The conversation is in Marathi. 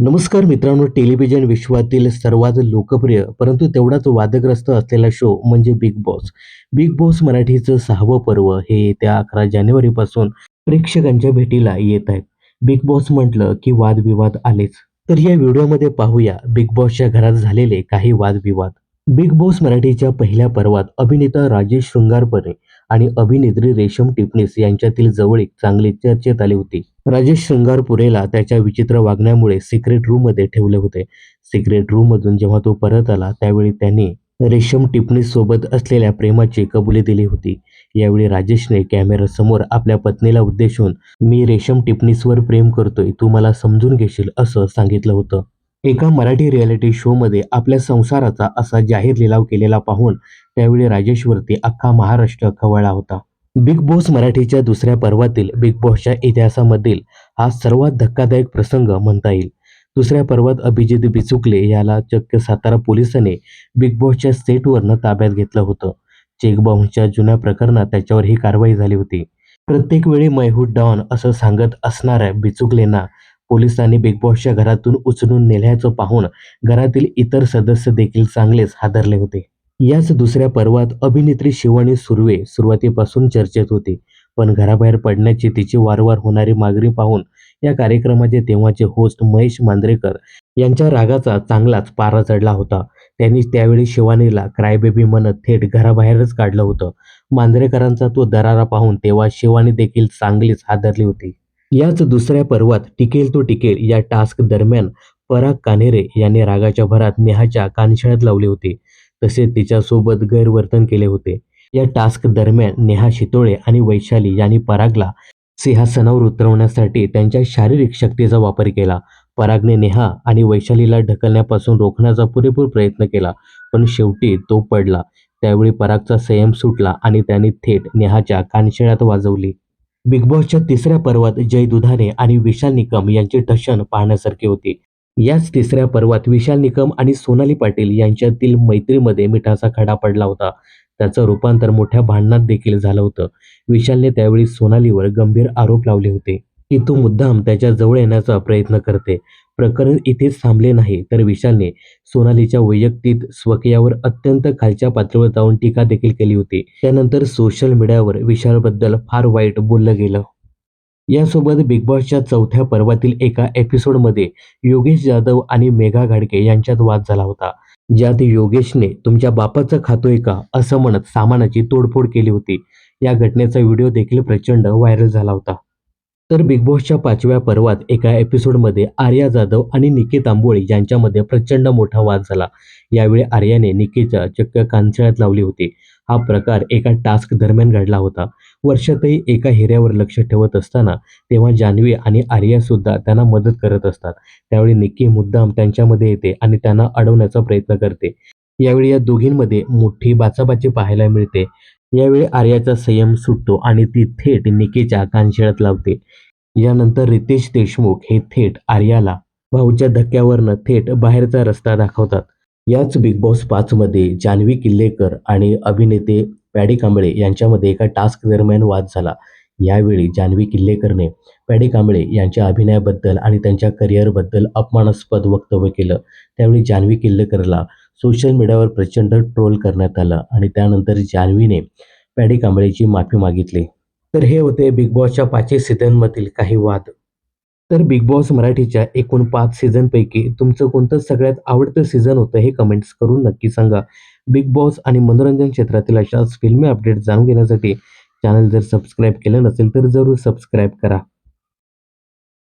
नमस्कार मित्रांनो टेलिव्हिजन विश्वातील सर्वात लोकप्रिय परंतु तेवढाच वादग्रस्त असलेला शो म्हणजे बिग बॉस बिग बॉस मराठीचं सहावं पर्व हे येत्या अकरा जानेवारीपासून प्रेक्षकांच्या भेटीला येत आहेत. बिग बॉस म्हटलं की वादविवाद आलेच. तर या व्हिडिओमध्ये पाहूया बिग बॉसच्या घरात झालेले काही वादविवाद. बिग बॉस मराठीच्या पहिल्या पर्वात अभिनेता राजेश शृंगारपणे आणि अभिनेत्री रेशम टिपणीस यांच्यातील जवळीक चांगली चर्चेत आली होती. राजेश शृंगारपुरेला त्याच्या विचित्र वागण्यामुळे सिक्रेट रूममध्ये ठेवले होते. सिक्रेट रूम मधून जेव्हा तो परत आला त्यावेळी त्यांनी रेशम टिपणीस सोबत असलेल्या प्रेमाची कबुली दिली होती. यावेळी राजेशने कॅमेरासमोर आपल्या पत्नीला उद्देशून मी रेशम टिपणीसवर प्रेम करतोय तू मला समजून घेशील असं सांगितलं होतं. एका मराठी रियालिटी शो मध्ये आपल्या संसाराचा असा जाहीर लिलाव केलेला पाहून त्यावेळी राजेशवरती अख्खा महाराष्ट्र खवळला होता. बिग बॉस मराठीच्या दुसऱ्या पर्वातील बिग बॉसच्या इतिहासामधील हा सर्वात धक्कादायक प्रसंग म्हणता येईल. दुसऱ्या पर्वात अभिजित बिचुकले याला चक्क सातारा पोलिसांनी बिग बॉसच्या सेटवरनं ताब्यात घेतलं होतं. चेक जुन्या प्रकरणात त्याच्यावर ही कारवाई झाली होती. प्रत्येक वेळी मैहूद डॉन असं सांगत असणाऱ्या बिचुकलेंना पोलिसांनी बिग बॉसच्या घरातून उचलून नेल्याचं पाहून घरातील इतर सदस्य देखील चांगलेच हादरले होते. याच दुसऱ्या पर्वात अभिनेत्री शिवानी सुर्वे सुरुवातीपासून चर्चेत होती पण घराबाहेर पडण्याची तिची वारंवार होणारी मागणी पाहून या कार्यक्रमाचे तेव्हाचे होस्ट महेश मांजरेकर यांच्या रागाचा चांगलाच पारा चढला होता. त्यांनी त्यावेळी शिवानीला क्रायबेबी म्हणत थेट घराबाहेरच काढलं होतं. मांजरेकरांचा तो दरारा पाहून तेव्हा शिवानी देखील चांगलीच हादरली होती. याच दुसऱ्या पर्वात टिकेल तो टिकेल या टास्क दरम्यान पराग कानेरे यांनी रागाच्या भरात नेहाच्या कानशिळात लावले होते. तसेच तिच्यासोबत गैरवर्तन केले होते. या टास्क दरम्यान नेहा शितोळे आणि वैशाली यांनी परागला सिंहासनावर उतरवण्यासाठी त्यांच्या शारीरिक शक्तीचा वापर केला. परागने नेहा आणि वैशालीला ढकलण्यापासून रोखण्याचा पुरेपूर प्रयत्न केला पण शेवटी तो पडला. त्यावेळी परागचा संयम सुटला आणि त्याने थेट नेहाच्या कानशिळ्यात वाजवली. बिग बॉसच्या तिसऱ्या पर्वात जय दुधाने आणि विशाल निकम यांची टशन पाहण्यासारखी होती. याच तिसऱ्या पर्वात विशाल निकम आणि सोनाली पाटील यांच्यातील मैत्रीमध्ये मिठाचा खडा पडला होता. त्याचं रूपांतर मोठ्या भांडणात देखील झालं होतं. विशालने त्यावेळी सोनालीवर गंभीर आरोप लावले होते की तो मुद्दाम त्याच्याजवळ येण्याचा प्रयत्न करते. प्रकरण इथेच थांबले नाही. तर विशालने सोनालीच्या वैयक्तिक स्वकीयावर अत्यंत खालच्या पातळीवर जाऊन टीका देखील केली होती. त्यानंतर सोशल मीडियावर विशालबद्दल फार वाईट बोललं गेलं. यासोबत बिग बॉसच्या चौथ्या पर्वातील एका एपिसोडमध्ये योगेश जाधव आणि मेघा घाडके यांच्यात वाद झाला होता. ज्यात योगेशने तुमच्या बापाचं खातोय का? असं म्हणत सामानाची तोडफोड केली होती. या घटनेचा व्हिडिओ देखील प्रचंड व्हायरल झाला होता. तर बिग बॉसच्या पाचव्या पर्वात एका एपिसोडमध्ये आर्या जाधव आणि निकी तांबोळी यांच्यामध्ये प्रचंड मोठा वाद झाला. यावेळी आर्याने निकीच्या चक्क कांचळ्यात लावली होती. हा प्रकार एका टास्क दरम्यान घडला होता. वर्षातही एका हिऱ्यावर लक्ष ठेवत असताना तेव्हा जान्हवी आणि आर्या सुद्धा त्यांना मदत करत असतात. त्यावेळी निक्की मुद्दाम त्यांच्यामध्ये येते आणि त्यांना अडवण्याचा प्रयत्न करते. यावेळी या दोघींमध्ये मोठी बाचाबाची पाहायला मिळते. यावेळी आर्याचा संयम सुटतो आणि ती थेट निकेच्या कानशिळात लावते. यानंतर रितेश देशमुख हे थेट आर्याला भाऊच्या धक्क्यावरनं थेट बाहेरचा रस्ता दाखवतात. याच बिग बॉस पाचमध्ये जान्हवी किल्लेकर आणि अभिनेते पॅडी कांबळे यांच्यामध्ये एका टास्क दरम्यान वाद झाला. यावेळी जान्हवी किल्लेकरने पॅडी कांबळे यांच्या अभिनयाबद्दल आणि त्यांच्या करिअरबद्दल अपमानास्पद वक्तव्य केलं. त्यावेळी जान्हवी किल्लेकरला सोशल मीडियावर प्रचंड ट्रोल करण्यात आलं आणि त्यानंतर जान्हवीने पॅडी कांबळेची माफी मागितली. तर हे होते बिग बॉसच्या पाचही सीझनमधील काही वाद. तर बिग बॉस मराठीच्या एकूण पाच सीझनपैकी तुमचं कोणतं सगळ्यात आवडतं सीझन होतं हे कमेंट्स करून नक्की सांगा. बिग बॉस आणि मनोरंजन क्षेत्रातील अशाच फिल्मी अपडेट जाणून घेण्यासाठी चॅनल जर सबस्क्राईब केलं नसेल तर जरूर सबस्क्राईब करा.